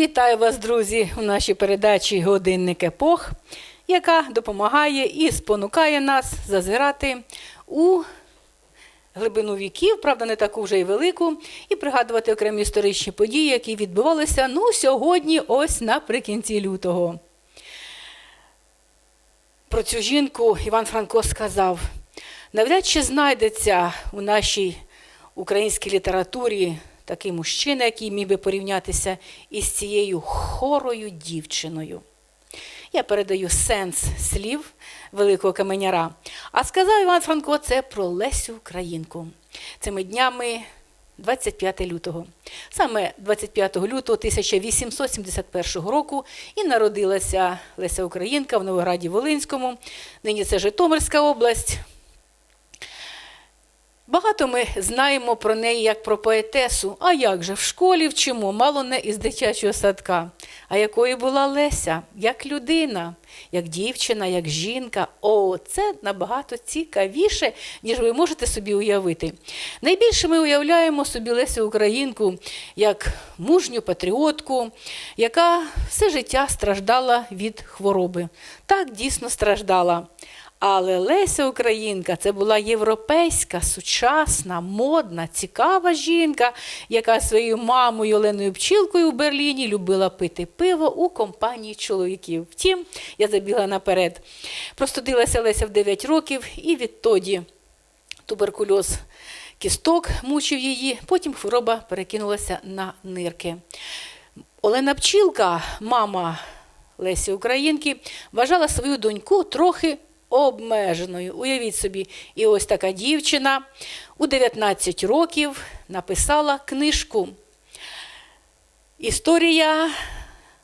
Вітаю вас, друзі, у нашій передачі Годинник епох, яка допомагає і спонукає нас зазирати у глибину віків, правда, не таку вже й велику, і пригадувати окремі історичні події, які відбувалися ну, сьогодні, ось наприкінці лютого. Про цю жінку Іван Франко сказав: навряд чи знайдеться у нашій українській літературі такий мужчина, який міг би порівнятися із цією хорою дівчиною. Я передаю сенс слів великого каменяра. А сказав Іван Франко це про Лесю Українку. Цими днями 25 лютого. Саме 25 лютого 1871 року і народилася Леся Українка в Новограді Волинському. Нині це Житомирська область. Багато ми знаємо про неї як про поетесу. А як же в школі вчимо, мало не із дитячого садка. А якою була Леся, як людина, як дівчина, як жінка. О, це набагато цікавіше, ніж ви можете собі уявити. Найбільше ми уявляємо собі Лесю Українку як мужню патріотку, яка все життя страждала від хвороби. Так дійсно страждала. Але Леся Українка це була європейська, сучасна, модна, цікава жінка, яка своєю мамою Оленою Пчілкою у Берліні любила пити пиво у компанії чоловіків. Втім, я забігла наперед. Простудилася Леся в 9 років, і відтоді туберкульоз кісток мучив її, потім хвороба перекинулася на нирки. Олена Пчілка, мама Лесі Українки, вважала свою доньку трохи обмеженою. Уявіть собі, і ось така дівчина у 19 років написала книжку. Історія,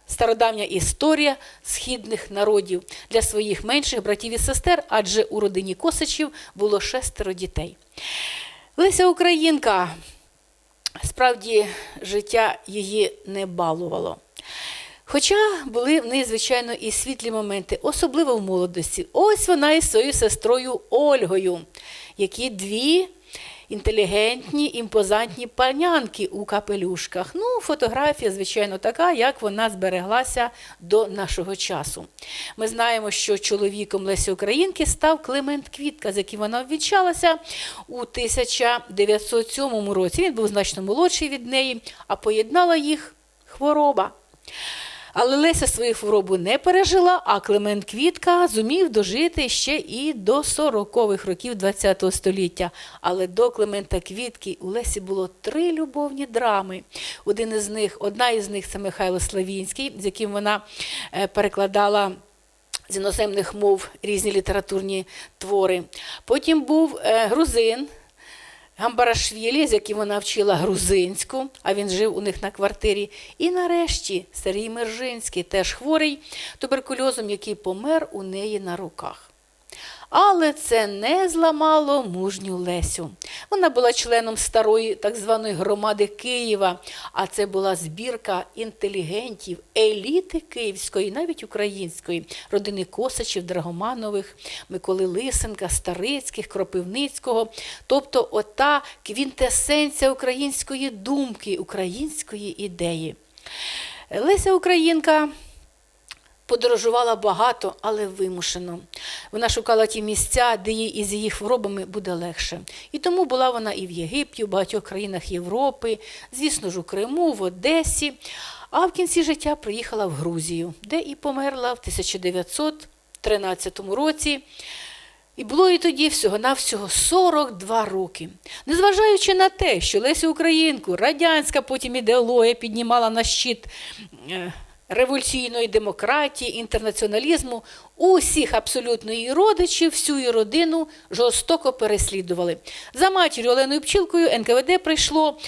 стародавня історія східних народів для своїх менших братів і сестер, адже у родині Косачів було шестеро дітей. Леся Українка, справді, життя її не балувало. Хоча були в неї, звичайно, і світлі моменти, особливо в молодості. Ось вона із своєю сестрою Ольгою, які дві інтелігентні, імпозантні панянки у капелюшках. Ну, фотографія, звичайно, така, як вона збереглася до нашого часу. Ми знаємо, що чоловіком Лесі Українки став Климент Квітка, з яким вона обвінчалася у 1907 році. Він був значно молодший від неї, а поєднала їх хвороба. Але Леся свою хворобу не пережила, а Климент Квітка зумів дожити ще і до 40-х років ХХ століття. Але до Климента Квітки у Лесі було три любовні драми. Один із них, одна із них це Михайло Славінський, з яким вона е, перекладала. З іноземних мов різні літературні твори. Потім був е, грузин Гамбарашвілі, з яким вона вчила грузинську, а він жив у них на квартирі. І нарешті Сергій Мержинський, теж хворий туберкульозом, який помер у неї на руках. Але це не зламало мужню Лесю. Вона була членом старої так званої громади Києва, а це була збірка інтелігентів, еліти київської, навіть української, родини Косачів, Драгоманових, Миколи Лисенка, Старицьких, Кропивницького. Тобто ота квінтесенція української думки, української ідеї. Леся Українка. Подорожувала багато, але вимушено. Вона шукала ті місця, де їй із її хворобами буде легше. І тому була вона і в Єгипті, в багатьох країнах Європи, звісно ж, у Криму, в Одесі. А в кінці життя приїхала в Грузію, де і померла в 1913 році. І було їй тоді всього-навсього 42 роки. Незважаючи на те, що Лесю Українку радянська потім ідеологія піднімала на щит е, революційної демократії, інтернаціоналізму, усіх абсолютно її родичів, всю її родину жорстоко переслідували. За матір'ю Оленою Пчілкою НКВД прийшло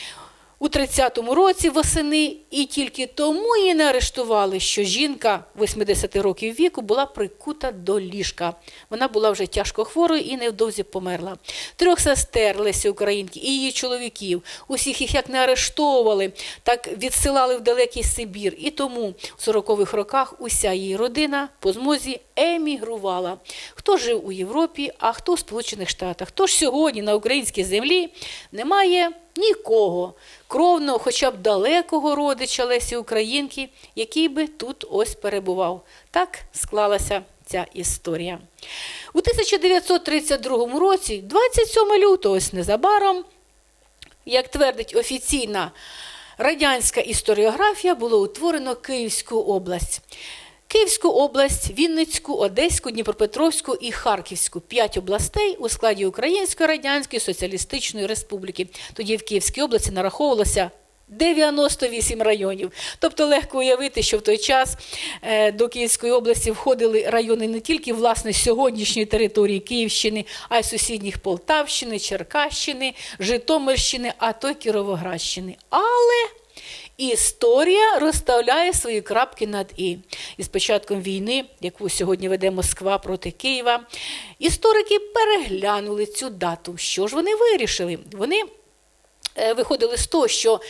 у 30-му році восени, і тільки тому її не арештували, що жінка 80 років віку була прикута до ліжка. Вона була вже тяжко хворою і невдовзі померла. Трьох сестер Лесі Українки і її чоловіків, усіх їх як не арештовували, так відсилали в далекий Сибір. І тому в 40-х роках уся її родина по змозі емігрувала. Хто жив у Європі, а хто в Сполучених Штатах. Тож сьогодні на українській землі немає нікого, кровного, хоча б далекого родича Лесі Українки, який би тут ось перебував. Так склалася ця історія. У 1932 році, 27 лютого, ось незабаром, як твердить офіційна радянська історіографія, було утворено Київську область. Київську область, Вінницьку, Одеську, Дніпропетровську і Харківську п'ять областей у складі Української Радянської Соціалістичної Республіки. Тоді в Київській області нараховувалося 98 районів. Тобто легко уявити, що в той час е, до Київської області входили райони не тільки власне сьогоднішньої території Київщини, а й сусідніх Полтавщини, Черкащини, Житомирщини, а то й Кіровоградщини. Але Історія розставляє свої крапки над і. І початком війни, яку сьогодні веде Москва проти Києва, історики переглянули цю дату. Що ж вони вирішили? Вони е, виходили з того, що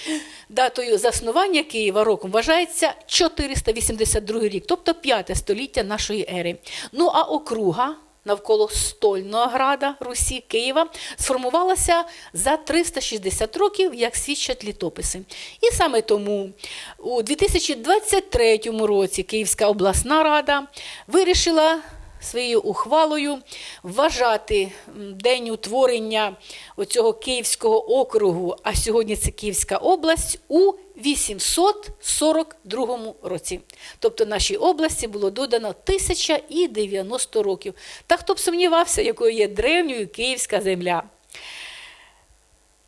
датою заснування Києва роком вважається 482 рік, тобто 5 століття нашої ери. Ну а округа навколо стольного града Русі Києва сформувалася за 360 років, як свідчать літописи. І саме тому у 2023 році Київська обласна рада вирішила своєю ухвалою вважати день утворення оцього Київського округу, а сьогодні це Київська область, у 842 році. Тобто нашій області було додано 1090 років. Та хто б сумнівався, якою є древньою Київська земля.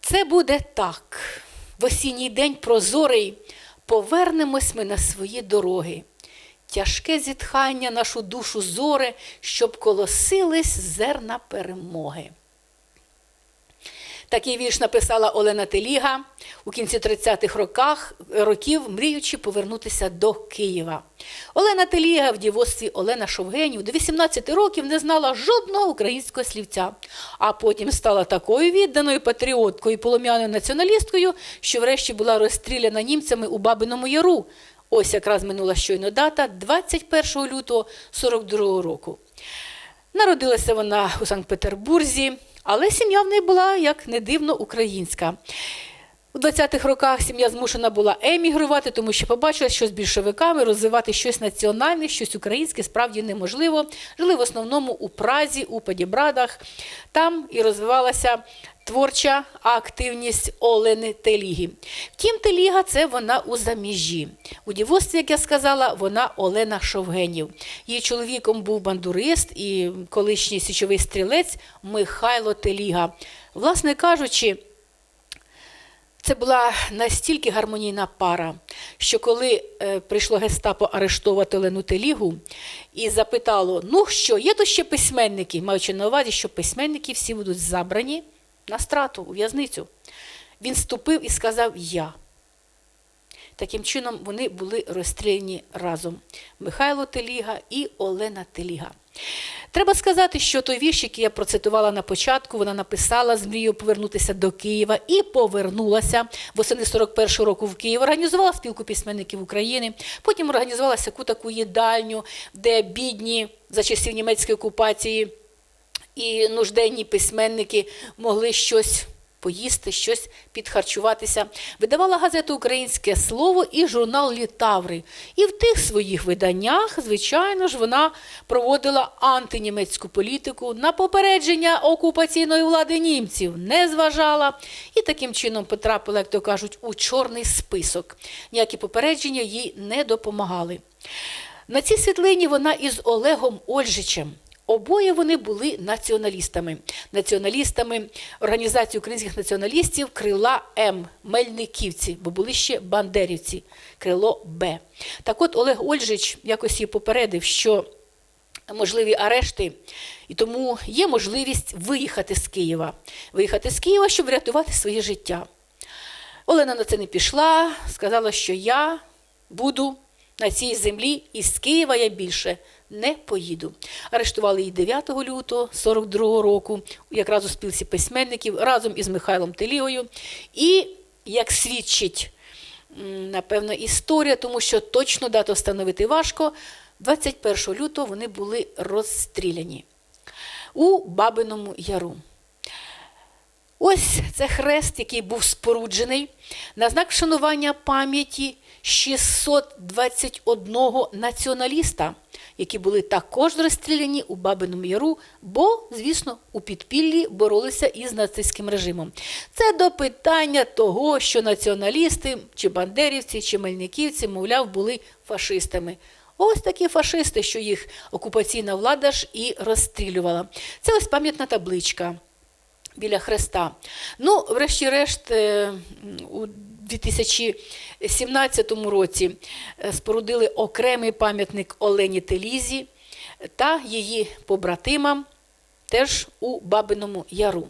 Це буде так. В осінній день прозорий повернемось ми на свої дороги. Тяжке зітхання нашу душу зоре, щоб колосились зерна перемоги. Такий вірш написала Олена Теліга у кінці 30-х роках, років, мріючи повернутися до Києва. Олена Теліга в дівоцтві Олена Шовгенів до 18 років не знала жодного українського слівця, а потім стала такою відданою патріоткою і полум'яною націоналісткою, що врешті була розстріляна німцями у Бабиному Яру. Ось якраз минула щойно дата 21 лютого 42 року. Народилася вона у Санкт-Петербурзі, але сім'я в неї була, як не дивно, українська. У 20-х роках сім'я змушена була емігрувати, тому що побачила, що з більшовиками розвивати щось національне, щось українське справді неможливо. Жили в основному у Празі, у Падібрадах. Там і розвивалася творча активність Олени Теліги. Втім, Теліга це вона у заміжжі. У дівоцтві, як я сказала, вона Олена Шовгенів. Її чоловіком був бандурист і колишній січовий стрілець Михайло Теліга. Власне кажучи, це була настільки гармонійна пара, що коли е, прийшло гестапо арештовувати Олену Телігу і запитало: ну що, є тут ще письменники, маючи на увазі, що письменники всі будуть забрані на страту, у в'язницю. Він ступив і сказав Я. Таким чином, вони були розстріляні разом Михайло Теліга і Олена Теліга. Треба сказати, що той вірш, який я процитувала на початку, вона написала з мрією повернутися до Києва і повернулася восени 41-го року в Київ. Організувала спілку письменників України. Потім організувала таку таку їдальню, де бідні за часів німецької окупації і нужденні письменники могли щось поїсти, щось підхарчуватися. Видавала газету Українське слово і журнал Літаври. І в тих своїх виданнях, звичайно ж, вона проводила антинімецьку політику на попередження окупаційної влади німців, не зважала і таким чином потрапила, як то кажуть, у чорний список. Ніякі попередження їй не допомагали. На цій світлині вона із Олегом Ольжичем. Обоє вони були націоналістами, націоналістами організації українських націоналістів крила М Мельниківці, бо були ще бандерівці, крило Б. Так от Олег Ольжич якось її попередив, що можливі арешти, і тому є можливість виїхати з Києва, виїхати з Києва, щоб врятувати своє життя. Олена на це не пішла, сказала, що я буду на цій землі, і з Києва я більше не поїду. Арештували її 9 лютого 42 року, якраз у спілці письменників разом із Михайлом Телігою. І, як свідчить, напевно, історія, тому що точно дату встановити важко. 21 лютого вони були розстріляні у Бабиному Яру. Ось це хрест, який був споруджений на знак вшанування пам'яті 621 націоналіста, які були також розстріляні у Бабиному Яру, бо, звісно, у підпіллі боролися із нацистським режимом. Це до питання того, що націоналісти, чи бандерівці, чи мельниківці, мовляв, були фашистами. Ось такі фашисти, що їх окупаційна влада ж і розстрілювала. Це ось пам'ятна табличка біля хреста. Ну, врешті-решт, е, у 2017 році е, спорудили окремий пам'ятник Олені Телізі та її побратимам теж у Бабиному Яру.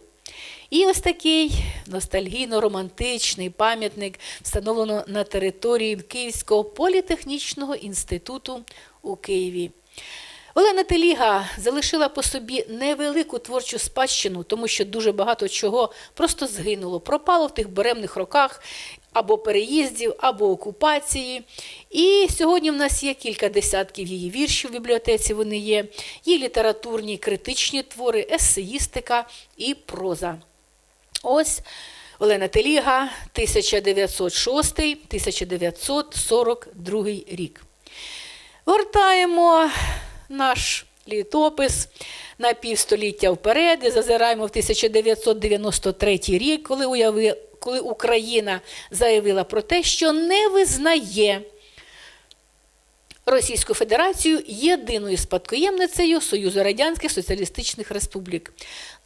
І ось такий ностальгійно-романтичний пам'ятник встановлено на території Київського політехнічного інституту у Києві. Олена Теліга залишила по собі невелику творчу спадщину, тому що дуже багато чого просто згинуло, пропало в тих беремних роках або переїздів, або окупації. І сьогодні в нас є кілька десятків її віршів в бібліотеці. Вони є, є літературні, критичні твори, есеїстика і проза. Ось Олена Теліга, 1906-1942 рік. Гортаємо наш літопис на півстоліття вперед і зазираємо в 1993 рік, коли, уяви, коли Україна заявила про те, що не визнає Російську Федерацію єдиною спадкоємницею Союзу Радянських Соціалістичних Республік.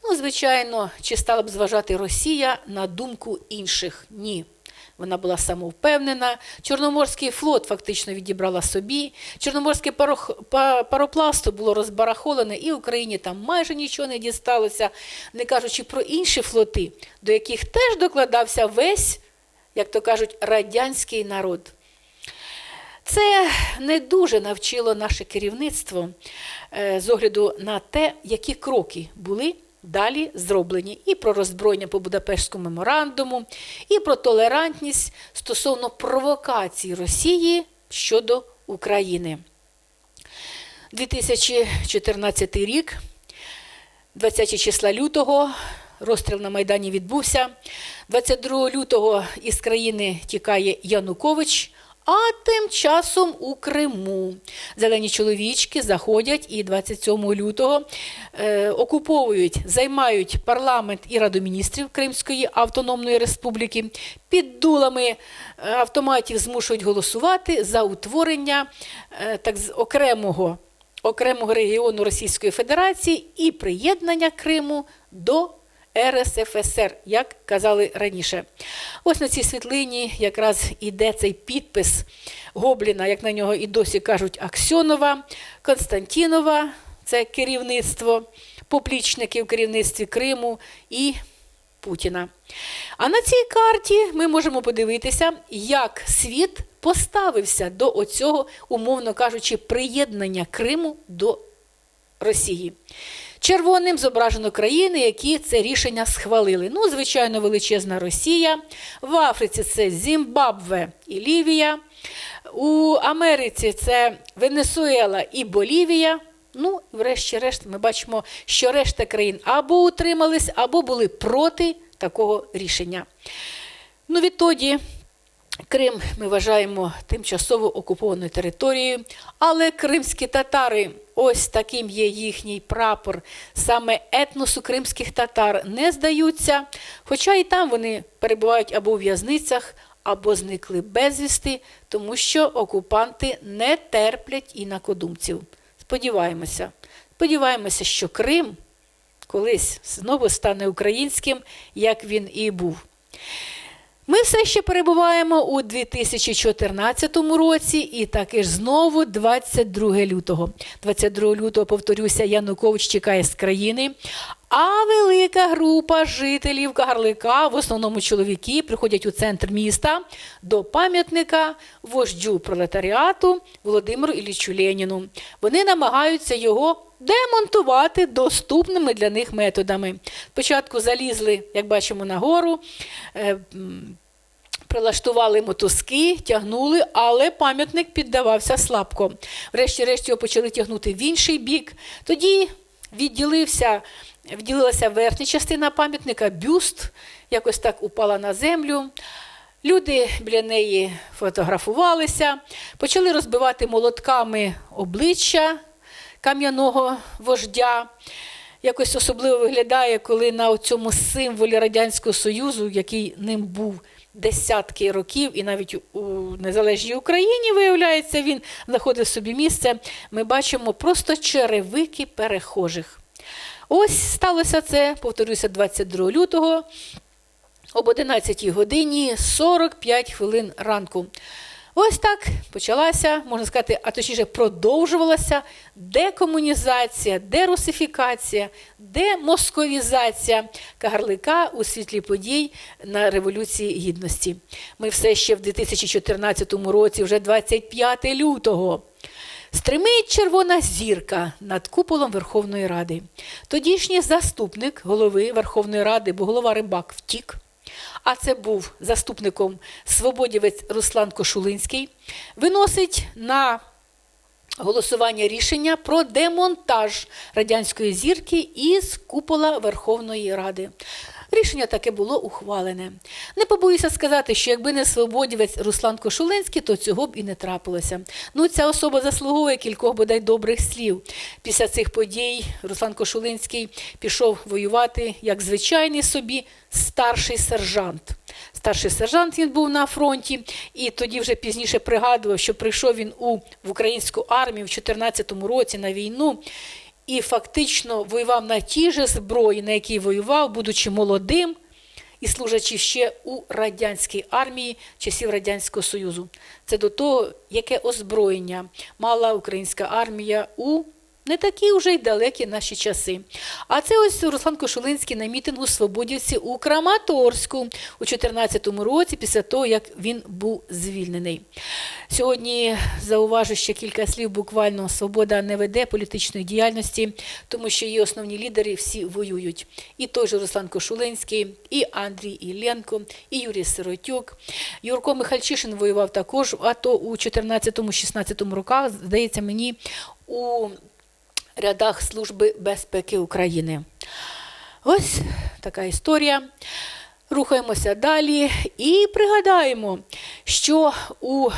Ну, звичайно, чи стала б зважати Росія на думку інших? Ні. Вона була самовпевнена. Чорноморський флот фактично відібрала собі. Чорноморське парох... пароплавство було розбарахолене, і Україні там майже нічого не дісталося, не кажучи про інші флоти, до яких теж докладався весь, як то кажуть, радянський народ. Це не дуже навчило наше керівництво е, з огляду на те, які кроки були далі зроблені і про роззброєння по Будапештському меморандуму, і про толерантність стосовно провокацій Росії щодо України. 2014 рік, 20 числа лютого, розстріл на Майдані відбувся. 22 лютого із країни тікає Янукович. А тим часом у Криму зелені чоловічки заходять і 27 лютого е, окуповують, займають парламент і раду міністрів Кримської автономної республіки. Під дулами автоматів змушують голосувати за утворення е, так окремого, окремого регіону Російської Федерації і приєднання Криму до РСФСР, як казали раніше. Ось на цій світлині якраз іде цей підпис Гобліна, як на нього і досі кажуть, Аксьонова, Константінова, це керівництво, поплічники в керівництві Криму і Путіна. А на цій карті ми можемо подивитися, як світ поставився до оцього, умовно кажучи, приєднання Криму до Росії. Червоним зображено країни, які це рішення схвалили. Ну, звичайно, величезна Росія. В Африці це Зімбабве і Лівія. У Америці це Венесуела і Болівія. Ну, врешті-решт, ми бачимо, що решта країн або утримались, або були проти такого рішення. Ну, відтоді Крим ми вважаємо тимчасово окупованою територією, але кримські татари, ось таким є їхній прапор, саме етносу кримських татар не здаються, хоча і там вони перебувають або у в'язницях, або зникли безвісти, тому що окупанти не терплять інакодумців. Сподіваємося, сподіваємося, що Крим колись знову стане українським, як він і був. Ми все ще перебуваємо у 2014 році, і таки ж знову 22 лютого. 22 лютого, повторюся, Янукович чекає з країни. А велика група жителів Кагарлика, в основному чоловіки, приходять у центр міста до пам'ятника вождю пролетаріату Володимиру Іллічу Леніну. Вони намагаються його демонтувати доступними для них методами. Спочатку залізли, як бачимо, на гору, е, Прилаштували мотузки, тягнули, але пам'ятник піддавався слабко. Врешті-решт його почали тягнути в інший бік. Тоді відділився, відділилася верхня частина пам'ятника, бюст, якось так упала на землю. Люди біля неї фотографувалися, почали розбивати молотками обличчя кам'яного вождя. Якось особливо виглядає, коли на цьому символі Радянського Союзу, який ним був десятки років, і навіть у незалежній Україні, виявляється, він знаходив собі місце, ми бачимо просто черевики перехожих. Ось сталося це, повторюся, 22 лютого об 11 годині 45 хвилин ранку. Ось так почалася, можна сказати, а точніше продовжувалася декомунізація, дерусифікація, демосковізація Кагарлика у світлі подій на Революції Гідності. Ми все ще в 2014 році, вже 25 лютого. Стримить червона зірка над куполом Верховної Ради. Тодішній заступник голови Верховної Ради, бо голова Рибак втік. А це був заступником свободівець Руслан Кошулинський, виносить на голосування рішення про демонтаж радянської зірки із купола Верховної Ради. Рішення таке було ухвалене. Не побоюся сказати, що якби не свободівець Руслан Кошулинський, то цього б і не трапилося. Ну, ця особа заслуговує кількох бодай добрих слів. Після цих подій Руслан Кошулинський пішов воювати як звичайний собі старший сержант. Старший сержант він був на фронті, і тоді вже пізніше пригадував, що прийшов він у в українську армію в 2014 році на війну і фактично воював на тій же зброї, на якій воював, будучи молодим і служачи ще у радянській армії часів Радянського Союзу. Це до того, яке озброєння мала українська армія у не такі вже й далекі наші часи. А це ось Руслан Кошулинський на мітингу Свободівці у Краматорську у 2014 році, після того, як він був звільнений. Сьогодні зауважу ще кілька слів. Буквально свобода не веде політичної діяльності, тому що її основні лідери всі воюють. І той же Руслан Кошулинський, і Андрій Ілленко, і Юрій Сиротюк. Юрко Михальчишин воював також, а то у 14-16 роках, здається мені, у рядах Служби безпеки України. Ось така історія. Рухаємося далі і пригадаємо, що у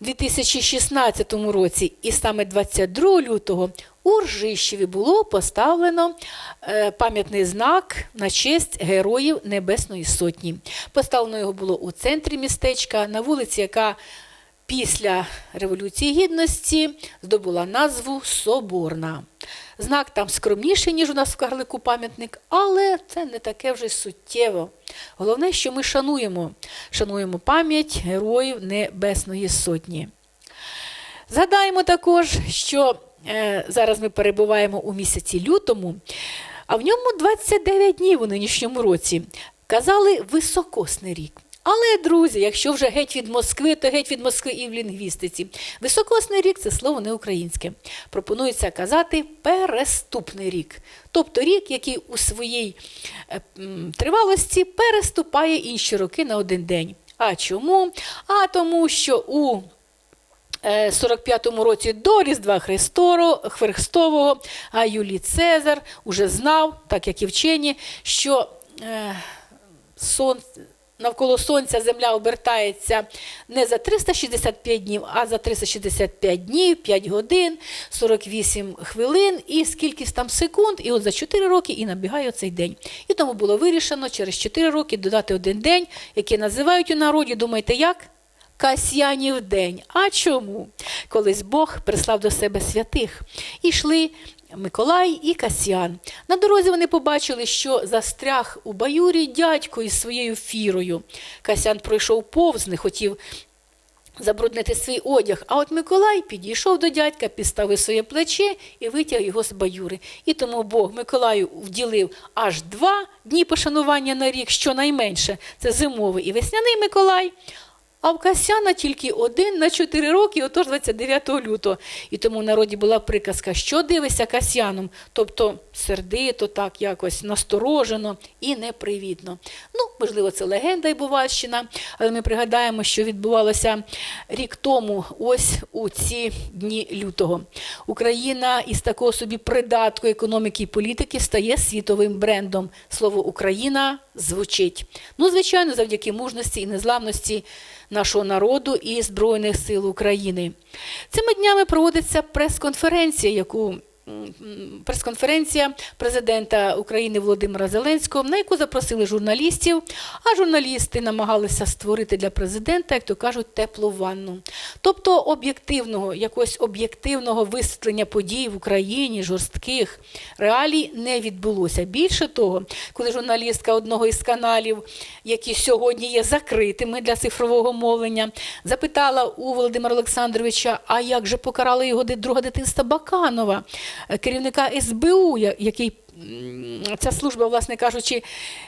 2016 році, і саме 22 лютого, у Ржищеві було поставлено е, пам'ятний знак на честь Героїв Небесної Сотні. Поставлено його було у центрі містечка, на вулиці, яка після Революції Гідності здобула назву Соборна. Знак там скромніший, ніж у нас в Карлику пам'ятник, але це не таке вже суттєво. Головне, що ми шануємо, шануємо пам'ять героїв Небесної Сотні. Згадаємо також, що е, зараз ми перебуваємо у місяці лютому, а в ньому 29 днів у нинішньому році. Казали високосний рік. Але, друзі, якщо вже геть від Москви, то геть від Москви і в лінгвістиці. Високосний рік це слово не українське. Пропонується казати переступний рік. Тобто рік, який у своїй е, тривалості переступає інші роки на один день. А чому? А тому, що у е, 45-му році до Різдва Христового, а Юлій Цезар уже знав, так як і вчені, що е, сонце. Навколо сонця земля обертається не за 365 днів, а за 365 днів, 5 годин, 48 хвилин і скільки там секунд. І от за 4 роки і набігає цей день. І тому було вирішено через 4 роки додати один день, який називають у народі, думаєте, як? Касьянів день. А чому? Колись Бог прислав до себе святих. І йшли Миколай і Касьян. На дорозі вони побачили, що застряг у баюрі дядько із своєю фірою. Касьян пройшов повз, не хотів забруднити свій одяг. А от Миколай підійшов до дядька, підставив своє плече і витяг його з баюри. І тому Бог Миколаю вділив аж два дні пошанування на рік, щонайменше. Це зимовий і весняний Миколай. А в Касяна тільки один на 4 роки, отож 29 лютого. І тому в народі була приказка, що дивишся Касяном, тобто сердито, так якось насторожено і непривітно. Ну, можливо, це легенда і Бувальщина, але ми пригадаємо, що відбувалося рік тому, ось у ці дні лютого. Україна із такого собі придатку економіки і політики стає світовим брендом. Слово Україна звучить. Ну, звичайно, завдяки мужності і незламності нашого народу і Збройних сил України. Цими днями проводиться прес-конференція, яку прес-конференція президента України Володимира Зеленського, на яку запросили журналістів, а журналісти намагалися створити для президента, як то кажуть, теплу ванну. Тобто об'єктивного, якогось об'єктивного висвітлення подій в Україні, жорстких реалій не відбулося. Більше того, коли журналістка одного із каналів, які сьогодні є закритими для цифрового мовлення, запитала у Володимира Олександровича, а як же покарали його друга дитинства Баканова, керівника СБУ, який ця служба, власне кажучи,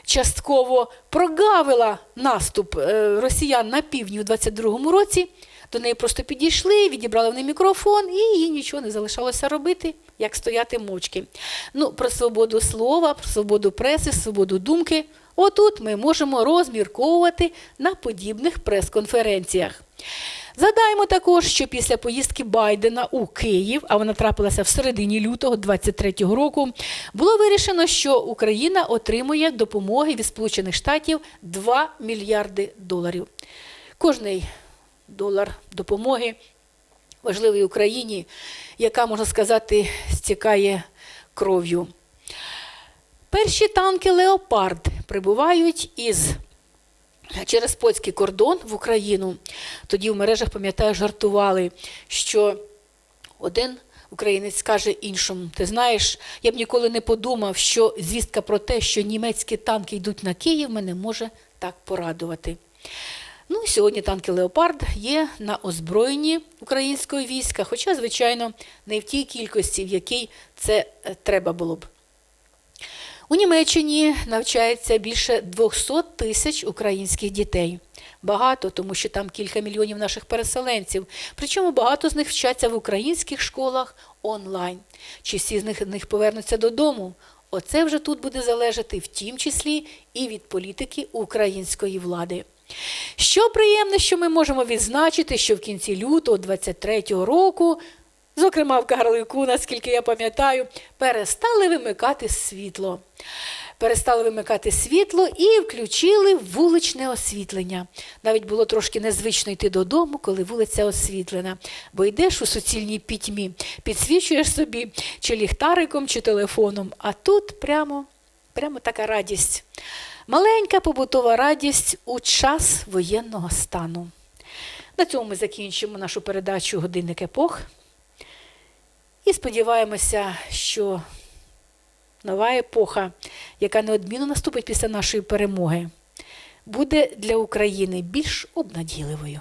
частково прогавила наступ е, росіян на півдні у 22-му році. До неї просто підійшли, відібрали в неї мікрофон, і їй нічого не залишалося робити, як стояти мовчки. Ну, про свободу слова, про свободу преси, свободу думки. Отут ми можемо розмірковувати на подібних прес-конференціях. Задаємо також, що після поїздки Байдена у Київ, а вона трапилася в середині лютого 23-го року, було вирішено, що Україна отримує допомоги від Сполучених Штатів 2 мільярди доларів. Кожний долар допомоги важливій Україні, яка, можна сказати, стікає кров'ю. Перші танки Леопард прибувають із через польський кордон в Україну. Тоді в мережах, пам'ятаю, жартували, що один українець каже іншому: Ти знаєш, я б ніколи не подумав, що звістка про те, що німецькі танки йдуть на Київ, мене може так порадувати. Ну, сьогодні танки Леопард є на озброєнні українського війська, хоча, звичайно, не в тій кількості, в якій це е, треба було б. У Німеччині навчається більше 200 тисяч українських дітей. Багато, тому що там кілька мільйонів наших переселенців. Причому багато з них вчаться в українських школах онлайн. Чи всі з них, них повернуться додому? Оце вже тут буде залежати в тім числі і від політики української влади. Що приємне, що ми можемо відзначити, що в кінці лютого 23-го року, зокрема в Карлику, наскільки я пам'ятаю, перестали вимикати світло. Перестали вимикати світло і включили вуличне освітлення. Навіть було трошки незвично йти додому, коли вулиця освітлена, бо йдеш у суцільній пітьмі, підсвічуєш собі чи ліхтариком, чи телефоном. А тут прямо, прямо така радість. Маленька побутова радість у час воєнного стану. На цьому ми закінчимо нашу передачу Годинник епох. І сподіваємося, що нова епоха, яка неодмінно наступить після нашої перемоги, буде для України більш обнадійливою.